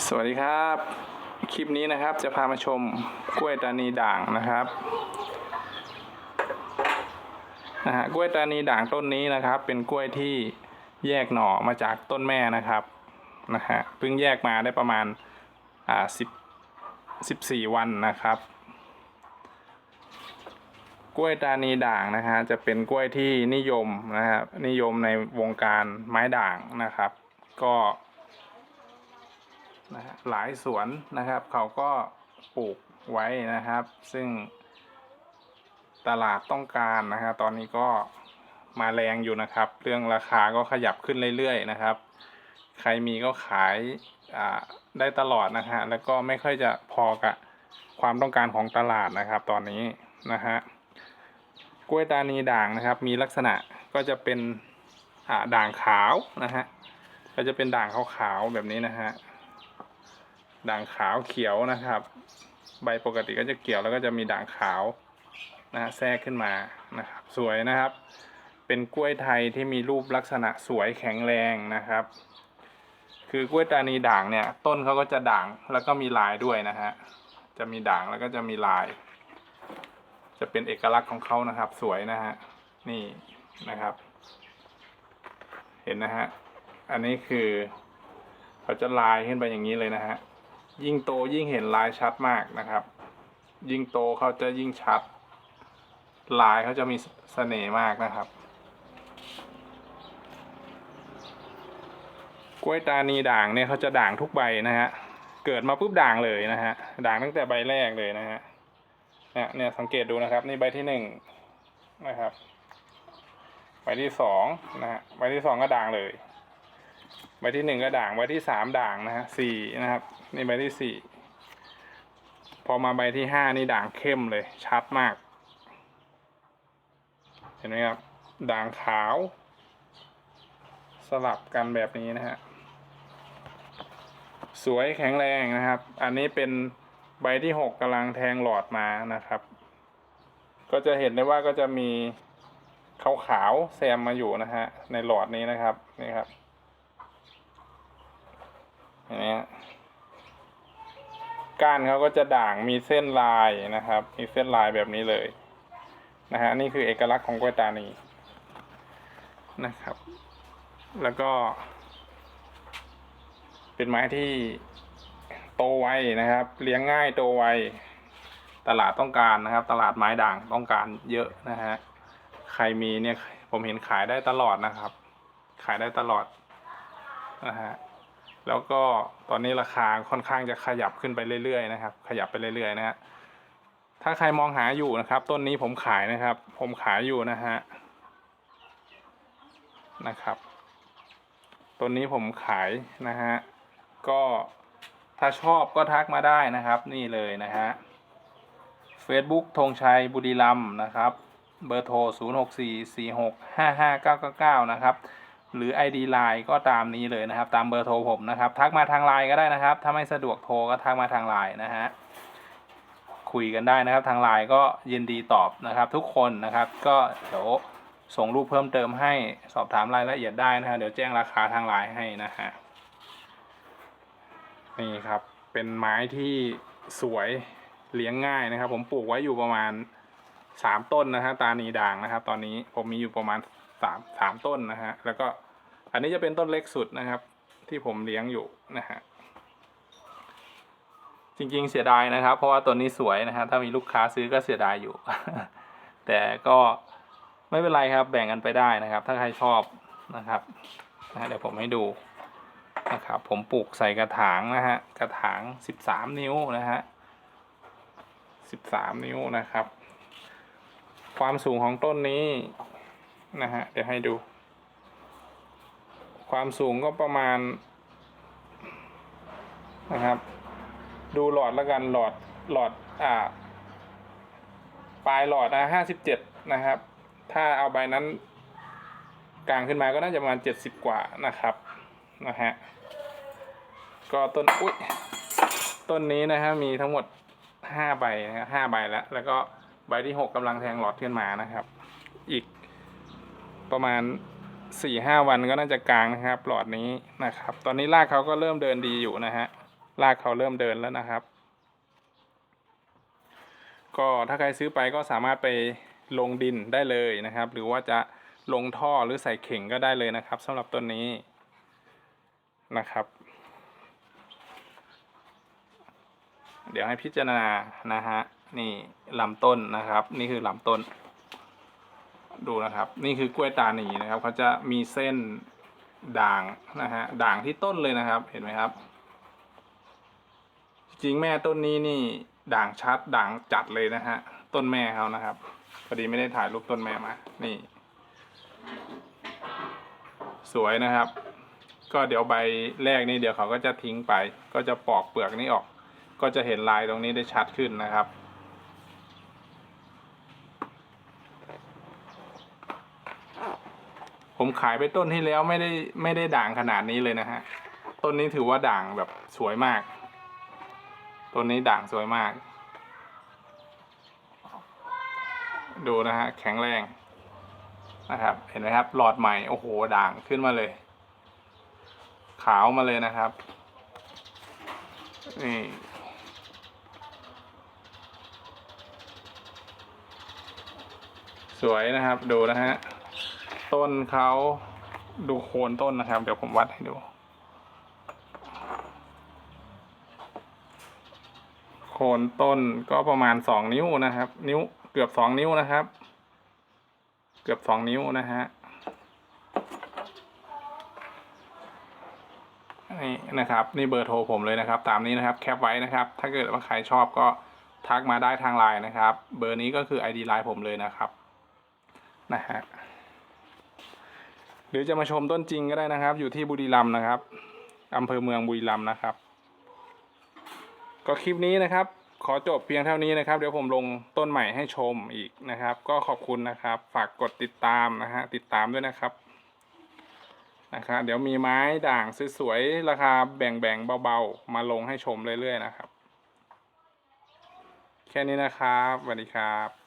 สวัสดีครับ คลิปนี้นะครับจะพามาชมกล้วยตานีด่างนะครับนะฮะกล้วยตานีด่างต้นนี้นะครับ เป็นกล้วยที่แยกหน่อมาจากต้นแม่นะครับนะฮะเพิ่งแยกมาได้ประมาณอ่าสิบสิบสี่วันนะครับ กล้วยตานีด่างนะฮะจะเป็นกล้วยที่นิยมนะครับนิยมในวงการไม้ด่างนะครับ ก็ นะฮะหลายสวนนะครับ เขาก็ปลูกไว้นะครับ ซึ่งตลาดต้องการนะฮะตอนนี้ก็มาแรงอยู่นะครับ เรื่องราคาก็ขยับขึ้นเรื่อยๆนะครับ ใครมีก็ขายได้ตลอดนะฮะแล้วก็ไม่ค่อยจะพอกับความต้องการของตลาดนะครับ ตอนนี้นะฮะกล้วยตานีด่างนะครับ มีลักษณะก็จะเป็นด่างขาวนะฮะก็จะเป็นด่างขาวๆแบบนี้นะฮะ ด่างขาวเขียวนะครับ ใบปกติก็จะเขียวแล้วก็จะมีด่างขาวนะฮะแทรกขึ้นมานะครับ สวยนะครับ เป็นกล้วยไทยที่มีรูปลักษณะสวยแข็งแรงนะครับ คือกล้วยตานีด่างเนี่ย ต้นเขาก็จะด่างแล้วก็มีลายด้วยนะฮะจะมีด่างแล้วก็จะมีลาย จะเป็นเอกลักษณ์ของเขานะครับ สวยนะฮะนี่นะครับ เห็นนะฮะอันนี้คือเขาจะลายขึ้นไปอย่างนี้เลยนะฮะ ยิ่งโตยิ่งเห็นลายชัดมากนะครับ ยิ่งโตเขาจะยิ่งชัด ลายเขาจะมีเสน่ห์มากนะครับ กล้วยตานีด่างเนี่ยเขาจะด่างทุกใบนะฮะ เกิดมาปุ๊บด่างเลยนะฮะ ด่างตั้งแต่ใบแรกเลยนะฮะ เนี่ยเนี่ยสังเกตดูนะครับ นี่ใบที่หนึ่งนะครับ ใบที่สองนะฮะ ใบที่สองก็ด่างเลย ใบที่หนึ่งก็ด่างใบที่สามด่างนะฮะสี่นะครับนี่ใบที่สี่พอมาใบที่ห้านี่ด่างเข้มเลยชัดมาก เห็นไหมครับ ด่างขาว สลับกันแบบนี้นะฮะสวยแข็งแรงนะครับ อันนี้เป็นใบที่หกกำลังแทงหลอดมานะครับ ก็จะเห็นได้ว่าก็จะมีขาวๆแซมมาอยู่นะฮะในหลอดนี้นะครับนี่ครับ ห็นไหมฮะก้านเขาก็จะด่างมีเส้นลายนะครับ มีเส้นลายแบบนี้เลยนะฮะนี่คือเอกลักษณ์ของกล้วยตานีนะครับ แล้วก็ เป็นไม้ที่โตไวนะครับ เลี้ยงง่ายโตไวตลาดต้องการนะครับ ตลาดไม้ด่างต้องการเยอะนะฮะใครมีเนี่ยผมเห็นขายได้ตลอดนะครับ ขายได้ตลอดนะฮะ แล้วก็ตอนนี้ราคาค่อนข้างจะขยับขึ้นไปเรื่อยๆนะครับ ขยับไปเรื่อยๆนะฮะถ้าใครมองหาอยู่นะครับ ต้นนี้ผมขายนะครับ ผมขายอยู่นะฮะนะครับต้นนี้ผมขายนะฮะก็ถ้าชอบก็ทักมาได้นะครับ นี่เลยนะฮะ Facebook ธงชัยบุรีรัมนะครับ เบอร์โทร 0 6 4 4 6 5 5 9 9 9 นะครับ หรือ ID Line ก็ตามนี้เลยนะครับ ตามเบอร์โทรผมนะครับ ทักมาทางไลน์ก็ได้นะครับ ถ้าไม่สะดวกโทรก็ทักมาทางไลน์นะฮะคุยกันได้นะครับทางไลน์ก็ยินดีตอบนะครับ ทุกคนนะครับก็เดี๋ยวส่งรูปเพิ่มเติมให้สอบถามรายละเอียดได้นะฮะเดี๋ยวแจ้งราคาทางไลน์ให้นะฮะนี่ครับเป็นไม้ที่สวยเลี้ยงง่ายนะครับ ผมปลูกไว้อยู่ประมาณสามต้นนะฮะตานีด่างนะครับ ตอนนี้ผมมีอยู่ประมาณ สามสามต้นนะฮะ แล้วก็อันนี้จะเป็นต้นเล็กสุดนะครับ ที่ผมเลี้ยงอยู่นะฮะ จริงๆเสียดายนะครับ เพราะว่าต้นนี้สวยนะฮะ ถ้ามีลูกค้าซื้อก็เสียดายอยู่ แต่ก็ไม่เป็นไรครับ แบ่งกันไปได้นะครับ ถ้าใครชอบนะครับนะเดี๋ยวผมให้ดูนะครับ ผมปลูกใส่กระถางนะฮะ กระถางสิบสามนิ้วนะฮะสิบสามนิ้วนะครับ ความสูงของต้นนี้ นะฮะ เดี๋ยวให้ดู ความสูงก็ประมาณนะครับ ดูหลอดแล้วกันหลอดหลอดอ่าปลายหลอดนะห้าสิบเจ็ดนะครับ ถ้าเอาใบนั้น กลางขึ้นมาก็น่าจะประมาณเจ็ดสิบกว่านะครับนะฮะก็ต้นอุ้ยต้นนี้นะฮะมีทั้งหมดห้าใบนะฮะห้าใบแล้ว แล้วก็ใบที่หกกำลังแทงหลอดขึ้นมานะครับ อีก ประมาณสี่ห้าวันก็น่าจะกลางนะครับ หลอดนี้นะครับ ตอนนี้รากเขาก็เริ่มเดินดีอยู่นะฮะรากเขาเริ่มเดินแล้วนะครับ ก็ถ้าใครซื้อไปก็สามารถไปลงดินได้เลยนะครับ หรือว่าจะลงท่อหรือใส่เข่งก็ได้เลยนะครับสำหรับต้นนี้นะครับ เดี๋ยวให้พิจารณานะฮะนี่ลำต้นนะครับ นี่คือลำต้น ดูนะครับ นี่คือกล้วยตาหนีนะครับเขาจะมีเส้นด่างนะฮะด่างที่ต้นเลยนะครับ เห็นไหมครับ จริงแม่ต้นนี้นี่ด่างชัดด่างจัดเลยนะฮะต้นแม่เขานะครับพอดีไม่ได้ถ่ายรูปต้นแม่มา นี่ สวยนะครับ ก็เดี๋ยวใบแรกนี่เดี๋ยวเขาก็จะทิ้งไป ก็จะปอกเปลือกนี้ออก ก็จะเห็นลายตรงนี้ได้ชัดขึ้นนะครับ ผมขายไปต้นที่แล้วไม่ได้ไม่ได้ด่างขนาดนี้เลยนะฮะ ต้นนี้ถือว่าด่างแบบสวยมาก ต้นนี้ด่างสวยมาก ดูนะฮะแข็งแรงนะครับ เห็นไหมครับ หลอดใหม่โอ้โหด่างขึ้นมาเลย ขาวมาเลยนะครับ นี่สวยนะครับ ดูนะฮะ ต้นเขาดูโคนต้นนะครับ เดี๋ยวผมวัดให้ดู โคนต้นก็ประมาณสองนิ้วนะครับ นิ้วเกือบสองนิ้วนะครับ เกือบสองนิ้วนะฮะนี่นะครับนี่เบอร์โทรผมเลยนะครับ ตามนี้นะครับแคปไว้นะครับ ถ้าเกิดว่าใครชอบก็ทักมาได้ทางไลน์นะครับ เบอร์นี้ก็คือ ID ไลน์ผมเลยนะครับนะฮะ หรือจะมาชมต้นจริงก็ได้นะครับ อยู่ที่บุรีรัมย์นะครับอำเภอเมืองบุรีรัมย์นะครับ ก็คลิปนี้นะครับ ขอจบเพียงเท่านี้นะครับ เดี๋ยวผมลงต้นใหม่ให้ชมอีกนะครับ ก็ขอบคุณนะครับ ฝากกดติดตามนะฮะติดตามด้วยนะครับนะครับเดี๋ยวมีไม้ด่างสวยๆราคาแบ่งๆเบาๆ มาลงให้ชมเรื่อยๆนะครับ แค่นี้นะครับสวัสดีครับ